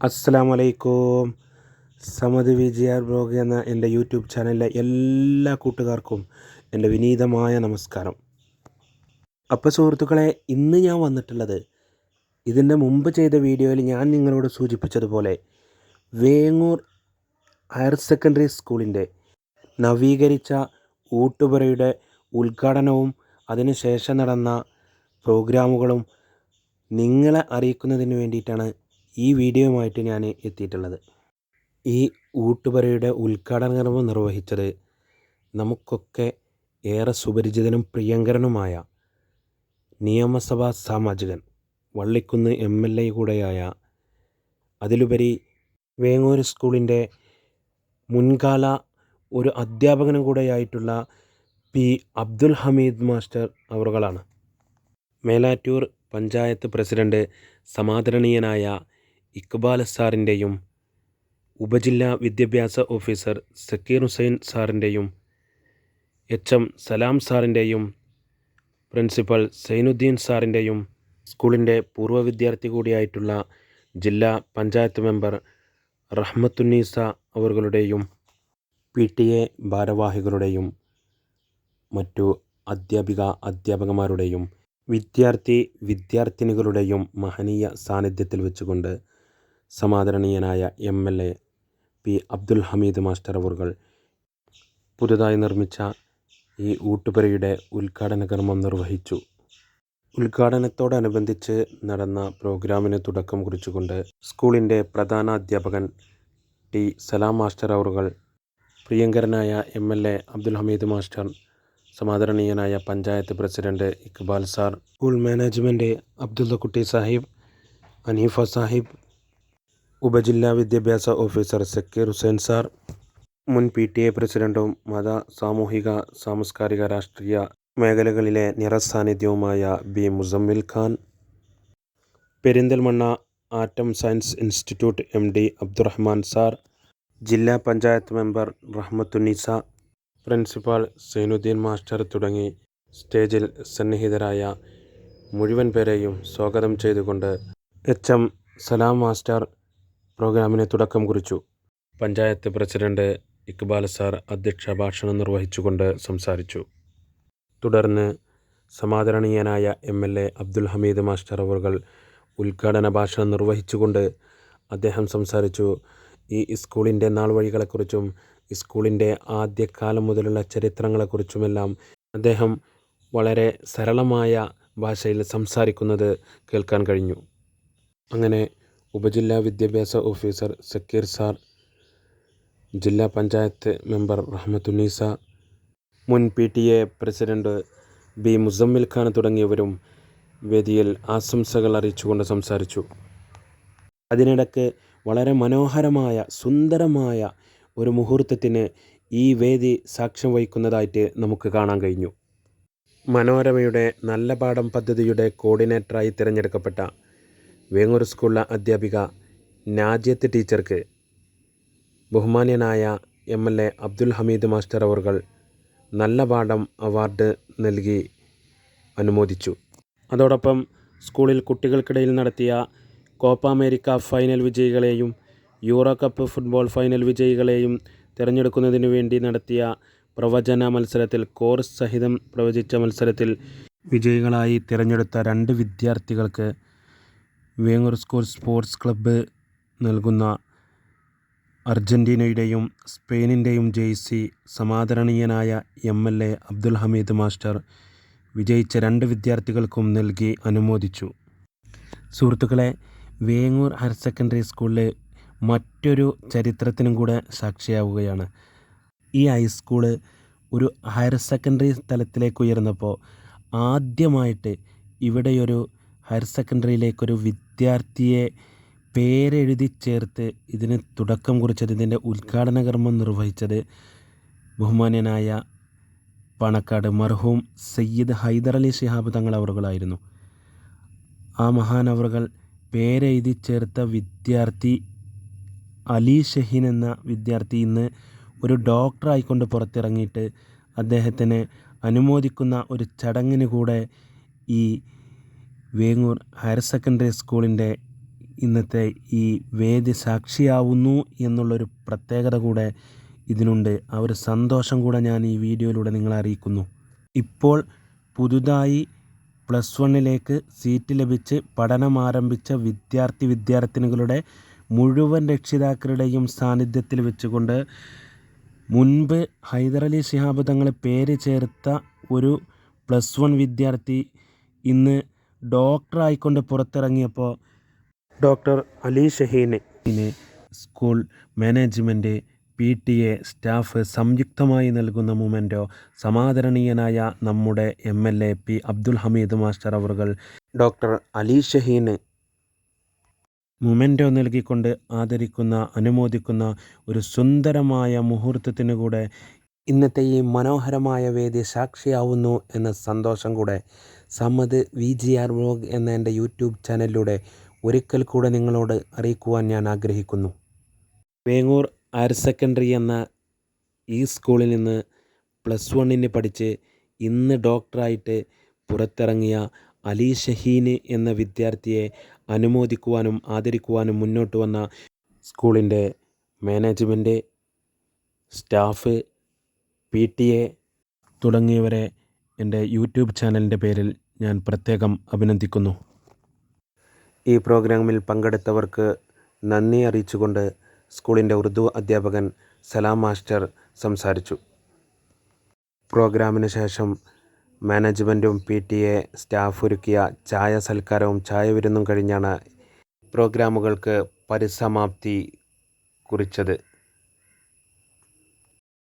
അസ്സാം വലൈക്കും Samath R blog എന്ന എന്റെ യൂട്യൂബ് ചാനലിലെ എല്ലാ കൂട്ടുകാർക്കും എന്റെ വിനീതമായ നമസ്കാരം. അപ്പോൾ സുഹൃത്തുക്കളെ ഇന്ന് ഞാൻ വന്നിട്ടുള്ളത് ഇതിന്റെ മുമ്പ് ചെയ്ത വീഡിയോയിൽ ഞാൻ നിങ്ങളോട് സൂചിപ്പിച്ചതുപോലെ വേങ്ങൂർ ഹയർ സെക്കൻഡറി സ്കൂളിന്റെ നവീകരിച്ച ഊട്ടുപുരയുടെ ഉദ്ഘാടനവും അതിനുശേഷം നടന്ന പ്രോഗ്രാമുകളും നിങ്ങളെ അറിയിക്കുന്നതിന് വേണ്ടിയിട്ടാണ് ഈ വീഡിയോയുമായിട്ട് ഞാൻ എത്തിയിട്ടുള്ളത്. ഈ ഊട്ടുപറയുടെ ഉദ്ഘാടന കർമ്മം നിർവഹിച്ചത് നമുക്കൊക്കെ ഏറെ സുപരിചിതനും പ്രിയങ്കരനുമായ നിയമസഭാ സാമാജികൻ വള്ളിക്കുന്ന് എം എൽ എ കൂടെയായ അതിലുപരി വേങ്ങൂർ സ്കൂളിന്റെ മുൻകാല ഒരു അധ്യാപകനും കൂടെയായിട്ടുള്ള പി. അബ്ദുൽ ഹമീദ് മാസ്റ്റർ അവറുകളാണ്. മേലാറ്റൂർ പഞ്ചായത്ത് പ്രസിഡന്റ് സമാദരണീയനായ ഇക്ബാൽ സാറിന്റെയും ഉപജില്ലാ വിദ്യാഭ്യാസ ഓഫീസർ സക്കീർ ഹുസൈൻ സാറിന്റെയും എച്ച് എം സലാം സാറിന്റെയും പ്രിൻസിപ്പൽ സൈനുദ്ദീൻ സാറിന്റെയും സ്കൂളിന്റെ പൂർവ വിദ്യാർത്ഥി കൂടിയായിട്ടുള്ള ജില്ലാ പഞ്ചായത്ത് മെമ്പർ റഹ്മത്തുന്നീസ അവരുടെയും പി ടി എ ഭാരവാഹികളുടെയും മറ്റു അധ്യാപിക അധ്യാപകമാരുടെയും വിദ്യാർത്ഥി വിദ്യാർത്ഥിനികളുടെയും മഹനീയ സാന്നിധ്യത്തിൽ വെച്ചുകൊണ്ട് സമാദരണീയനായ M L A P Abdul Hameed master അവറുകൾ പുതുതായി നിർമ്മിച്ച ഈ ഊട്ടുപുരയുടെ ഉദ്ഘാടന കർമ്മം നിർവഹിച്ചു. ഉദ്ഘാടനത്തോടനുബന്ധിച്ച് നടന്ന പ്രോഗ്രാമിന് തുടക്കം കുറിച്ചുകൊണ്ട് സ്കൂളിന്റെ പ്രധാന അധ്യാപകൻ ടി സലാം മാസ്റ്റർ അവറുകൾ പ്രിയങ്കരനായ M L A Abdul Hameed master സമാദരണീയനായ panchayat president Iqbal sir school management Abdullakutty Sahib Aneefa Sahib ഉപജില്ലാ വിദ്യാഭ്യാസ ഓഫീസർ സക്കീർ ഹുസൈൻ സാർ മുൻ പി ടി എ പ്രസിഡന്റും മത സാമൂഹിക സാംസ്കാരിക രാഷ്ട്രീയ മേഖലകളിലെ നിറസാന്നിധ്യവുമായ B Musammil Khan Perinthalmanna atom science institute M D Abdurahman sir ജില്ലാ panchayat member Rahmathunneesa principal Zainuddin master തുടങ്ങി സ്റ്റേജിൽ സന്നിഹിതരായ മുഴുവൻ പേരെയും സ്വാഗതം ചെയ്തുകൊണ്ട് എച്ച് എം സലാം മാസ്റ്റർ പ്രോഗ്രാമിന് തുടക്കം കുറിച്ചു. പഞ്ചായത്ത് പ്രസിഡന്റ് ഇക്ബാൽ സാർ അധ്യക്ഷ ഭാഷണം നിർവഹിച്ചുകൊണ്ട് സംസാരിച്ചു. തുടർന്ന് സമാദരണീയനായ M L A Abdul Hameed master അവർകൾ ഉദ്ഘാടന ഭാഷണം നിർവഹിച്ചുകൊണ്ട് അദ്ദേഹം സംസാരിച്ചു. ഈ സ്കൂളിന്റെ നാൾ വഴികളെക്കുറിച്ചും സ്കൂളിന്റെ ആദ്യകാലം മുതലുള്ള ചരിത്രങ്ങളെക്കുറിച്ചുമെല്ലാം അദ്ദേഹം വളരെ സരളമായ ഭാഷയിൽ സംസാരിക്കുന്നത് കേൾക്കാൻ കഴിഞ്ഞു. അങ്ങനെ ഉപജില്ലാ വിദ്യാഭ്യാസ ഓഫീസർ സക്കീർ സാർ ജില്ലാ പഞ്ചായത്ത് മെമ്പർ റഹ്മത്തുന്നീസ മുൻ P T A president B Musammil Khan തുടങ്ങിയവരും വേദിയിൽ ആശംസകൾ അറിയിച്ചുകൊണ്ട് സംസാരിച്ചു. അതിനിടയ്ക്ക് വളരെ മനോഹരമായ സുന്ദരമായ ഒരു മുഹൂർത്തത്തിന് ഈ വേദി സാക്ഷ്യം വഹിക്കുന്നതായിട്ട് നമുക്ക് കാണാൻ കഴിഞ്ഞു. മനോരമയുടെ നല്ല പാഠം പദ്ധതിയുടെ കോർഡിനേറ്ററായി തിരഞ്ഞെടുക്കപ്പെട്ട വേങ്ങൂർ സ്കൂളിലെ അധ്യാപിക നാജിയത്ത് ടീച്ചർക്ക് ബഹുമാന്യനായ M L A Abdul Hameed master അവർകൾ നല്ല പാഠം അവാർഡ് നൽകി അനുമോദിച്ചു. അതോടൊപ്പം സ്കൂളിൽ കുട്ടികൾക്കിടയിൽ നടത്തിയ കോപ്പ അമേരിക്ക ഫൈനൽ വിജയികളെയും യൂറോ കപ്പ് ഫുട്ബോൾ ഫൈനൽ വിജയികളെയും തിരഞ്ഞെടുക്കുന്നതിനു വേണ്ടി നടത്തിയ പ്രവചന മത്സരത്തിൽ കോർസ് സഹിതം പ്രവചിച്ച മത്സരത്തിൽ വിജയികളായി തിരഞ്ഞെടുത്ത രണ്ട് വിദ്യാർത്ഥികൾക്ക് വേങ്ങൂർ സ്കൂൾ സ്പോർട്സ് ക്ലബ്ബ് നൽകുന്ന അർജന്റീനയുടെയും സ്പെയിനിന്റെയും jersey സമാദരണീയനായ M L A Abdul Hameed master വിജയിച്ച രണ്ട് വിദ്യാർത്ഥികൾക്കും നൽകി അനുമോദിച്ചു. സുഹൃത്തുക്കളെ വേങ്ങൂർ ഹയർ സെക്കൻഡറി സ്കൂളിൽ മറ്റൊരു ചരിത്രത്തിനും കൂടെ സാക്ഷിയാവുകയാണ്. ഈ ഹൈസ്കൂൾ ഒരു ഹയർ സെക്കൻഡറി തലത്തിലേക്ക് ഉയർന്നപ്പോൾ ആദ്യമായിട്ട് ഇവിടെയൊരു ഹയർ സെക്കൻഡറിയിലേക്കൊരു വിദ്യാർത്ഥിയെ പേരെഴുതി ചേർത്ത് ഇതിന് തുടക്കം കുറിച്ചത് ഇതിന്റെ ഉദ്ഘാടന കർമ്മം നിർവഹിച്ചത് ബഹുമാന്യനായ പണക്കാട് മർഹൂം സയ്യിദ് ഹൈദർ അലി ശിഹാബ് തങ്ങൾ അവറുകളായിരുന്നു. ആ മഹാനവറുകൾ പേരെഴുതി ചേർത്ത വിദ്യാർത്ഥി അലി ഷഹീൻ എന്ന വിദ്യാർത്ഥി ഇന്ന് ഒരു ഡോക്ടറായിക്കൊണ്ട് പുറത്തിറങ്ങിയിട്ട് അദ്ദേഹത്തിന് അനുമോദിക്കുന്ന ഒരു ചടങ്ങിന് കൂടെ ഈ വേങ്ങൂർ ഹയർ സെക്കൻഡറി സ്കൂളിന്റെ ഇന്നത്തെ ഈ വേദി സാക്ഷിയാവുന്നു എന്നുള്ളൊരു പ്രത്യേകത കൂടെ ഇതിനുണ്ട്. ആ ഒരു സന്തോഷം കൂടെ ഞാൻ ഈ വീഡിയോയിലൂടെ നിങ്ങളെ അറിയിക്കുന്നു. ഇപ്പോൾ പുതുതായി പ്ലസ് വണ്ണിലേക്ക് സീറ്റ് ലഭിച്ച് പഠനം ആരംഭിച്ച വിദ്യാർത്ഥി വിദ്യാർത്ഥിനികളുടെ മുഴുവൻ രക്ഷിതാക്കളുടെയും സാന്നിധ്യത്തിൽ വെച്ചുകൊണ്ട് മുൻപ് ഹൈദരലി ശിഹാബ് തങ്ങളെ പേര് ചേർത്ത ഒരു പ്ലസ് വൺ വിദ്യാർത്ഥി ഇന്ന് ഡോക്ടറായിക്കൊണ്ട് പുറത്തിറങ്ങിയപ്പോൾ doctor Ali ഷഹീനെ school management P T A staff സംയുക്തമായി നൽകുന്ന മൊമെന്റോ സമാദരണീയനായ നമ്മുടെ M L A P Abdul Hameed master അവറുകൾ ഡോക്ടർ അലി ഷഹീനെ മൊമെന്റോ നൽകിക്കൊണ്ട് ആദരിക്കുന്ന അനുമോദിക്കുന്ന ഒരു സുന്ദരമായ മുഹൂർത്തത്തിനു കൂടെ ഇന്നത്തെ ഈ മനോഹരമായ വേദി സാക്ഷിയാവുന്നു എന്ന സന്തോഷം കൂടെ Sammath V G R vlog എന്ന എന്റെ യൂട്യൂബ് ചാനലിലൂടെ ഒരിക്കൽ കൂടെ നിങ്ങളോട് അറിയിക്കുവാൻ ഞാൻ ആഗ്രഹിക്കുന്നു. വേങ്ങൂർ ഹയർ സെക്കൻഡറി എന്ന ഈ സ്കൂളിൽ നിന്ന് പ്ലസ് വണ്ണിന് പഠിച്ച് ഇന്ന് ഡോക്ടറായിട്ട് പുറത്തിറങ്ങിയ അലി ഷഹീന് എന്ന വിദ്യാർത്ഥിയെ അനുമോദിക്കുവാനും ആദരിക്കുവാനും മുന്നോട്ട് വന്ന സ്കൂളിന്റെ management staff P T A തുടങ്ങിയവരെ എന്റെ യൂട്യൂബ് ചാനലിന്റെ പേരിൽ ഞാൻ പ്രത്യേകം അഭിനന്ദിക്കുന്നു. ഈ പ്രോഗ്രാമിൽ പങ്കെടുത്തവർക്ക് നന്ദി അറിയിച്ചുകൊണ്ട് സ്കൂളിന്റെ ഉറുദു അധ്യാപകൻ സലാം മാസ്റ്റർ സംസാരിച്ചു. പ്രോഗ്രാമിന് ശേഷം മാനേജ്മെന്റും പി ടി എ സ്റ്റാഫ് ഒരുക്കിയ ചായ സൽക്കാരവും ചായ വിരുന്നും കഴിഞ്ഞാണ് പ്രോഗ്രാമുകൾക്ക് പരിസമാപ്തി കുറിച്ചത്.